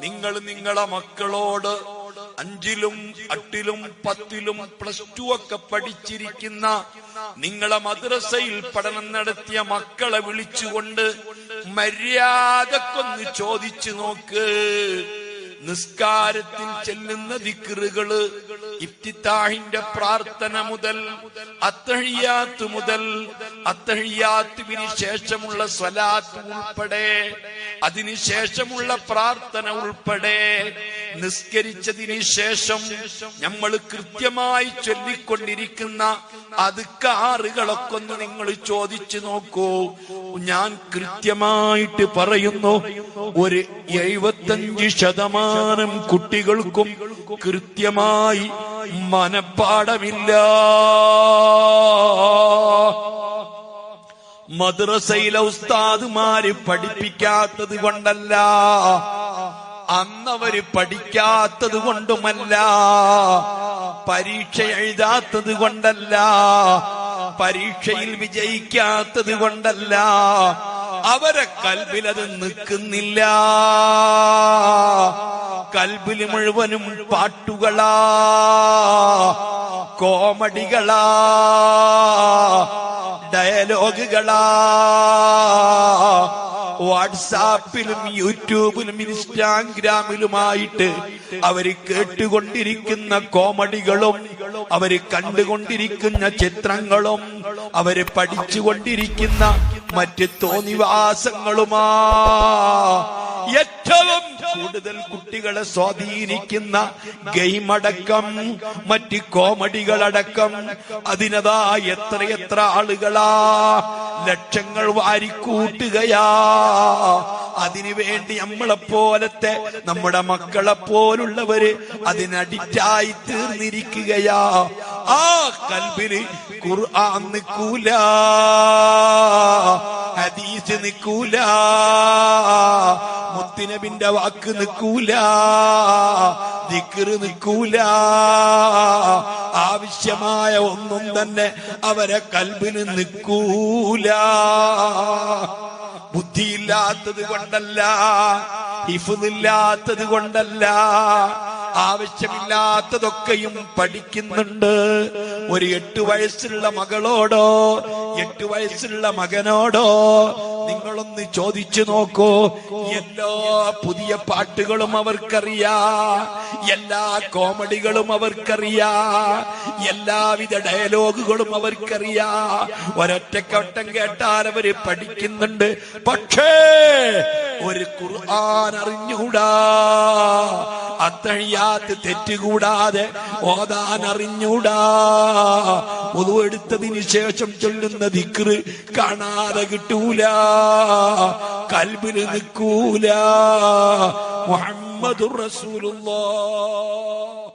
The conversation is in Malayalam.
നിങ്ങൾ നിങ്ങളെ മക്കളോട് അഞ്ചിലും അട്ടിലും പത്തിലും പ്ലസ് ടു ഒക്കെ പഠിച്ചിരിക്കുന്ന നിങ്ങളെ മദ്രസയിൽ പഠനം നടത്തിയ മക്കളെ വിളിച്ചുകൊണ്ട് മര്യാദക്കൊന്ന് ചോദിച്ചു നോക്ക്. നിസ്കാരത്തിൽ ചെല്ലുന്ന ദിക്കറുകൾ ഇഫ്തിത്താഹിന്റെ പ്രാർത്ഥന മുതൽ അത്തഹിയാത്ത് മുതൽ അത്തഹിയാത്തുവിന് ശേഷമുള്ള സ്വലാത്ത് ഉൾപ്പെടെ അതിനുശേഷമുള്ള പ്രാർത്ഥന ഉൾപ്പെടെ നിസ്കരിച്ചതിന് ശേഷം നമ്മൾ കൃത്യമായി ചൊല്ലിക്കൊണ്ടിരിക്കുന്ന അതുക്കാറുകളൊക്കെ ഒന്ന് നിങ്ങൾ ചോദിച്ചു നോക്കൂ. ഞാൻ കൃത്യമായിട്ട് പറയുന്നു ഒരു എഴുപത്തഞ്ച് ശതമാനം കുട്ടികൾക്കും കൃത്യമായി മനപ്പാടമില്ല മദ്രസയിലെ ഉസ്താദുമാര് പഠിപ്പിക്കാത്തത് കൊണ്ടല്ല. അന്നവര് പഠിക്കാത്തത് കൊണ്ടുമല്ല. പരീക്ഷ എഴുതാത്തത് കൊണ്ടല്ല. പരീക്ഷയിൽ വിജയിക്കാത്തത് കൊണ്ടല്ല. അവരെ കൽബിലത് നിൽക്കുന്നില്ല. കൽബിൽ മുഴുവനും പാട്ടുകളാ കോമഡികളാ. ഡയലോഗുകളാ. വാട്സാപ്പിലും യൂട്യൂബിലും ഇൻസ്റ്റാഗ്രാമിലുമായിട്ട് അവർ കേട്ടുകൊണ്ടിരിക്കുന്ന കോമഡികളും അവർ കണ്ടുകൊണ്ടിരിക്കുന്ന ചിത്രങ്ങളും അവർ പഠിച്ചുകൊണ്ടിരിക്കുന്ന മറ്റ് തോന്നിവാസങ്ങളുമാ. ഏറ്റവും കൂടുതൽ കുട്ടികളെ സ്വാധീനിക്കുന്ന ഗെയിം അടക്കം മറ്റ് കോമഡികളടക്കം അതിനതാ എത്രയെത്ര ആളുകളാ ലക്ഷങ്ങൾ വാരിക്കൂട്ടുകയാ. അതിനുവേണ്ടി നമ്മളെ പോലത്തെ നമ്മുടെ മക്കളെ പോലുള്ളവര് അതിനടിറ്റായി തീർന്നിരിക്കുകയാ. ആ കൽബിന് ഖുർആൻ നിൽക്കൂല ഹദീസ് നിൽക്കൂല മുത്തിനബിന്റെ വാക്ക് നിൽക്കൂല. ദിക്റ് നിൽക്കൂല. ആവശ്യമായ ഒന്നും തന്നെ അവരെ കൽബിന് നിൽക്കൂല. ബുദ്ധിയില്ലാത്തത് കൊണ്ടല്ല ഹിഫുന്നില്ലാത്തത് കൊണ്ടല്ല ആവശ്യമില്ലാത്തതൊക്കെയും പഠിക്കുന്നുണ്ട്. ഒരു എട്ട് വയസ്സുള്ള മകളോടോ എട്ട് വയസ്സുള്ള മകനോടോ നിങ്ങളൊന്ന് ചോദിച്ചു നോക്കൂ. എല്ലാ പുതിയ പാട്ടുകളും അവർക്കറിയാ. എല്ലാ കോമഡികളും അവർക്കറിയാ. എല്ലാവിധ ഡയലോഗുകളും അവർക്കറിയാ. ഒരൊറ്റക്കവട്ടം കേട്ടാൽ അവർ പഠിക്കുന്നുണ്ട്. പക്ഷേ ഒരു ഖുർആൻ അറിഞ്ഞുകൂടാ. അത്തഴിയാത്ത് തെറ്റുകൂടാതെ ഓതാൻ അറിഞ്ഞൂടാ. ഒതുവെടുത്തതിന് ശേഷം ചൊല്ലുന്ന ദിക്റ് കാണാതെ കിട്ടൂല. കൽബിന് നിൽക്കൂല. മുഹമ്മദുർ റസൂലുള്ളാഹ്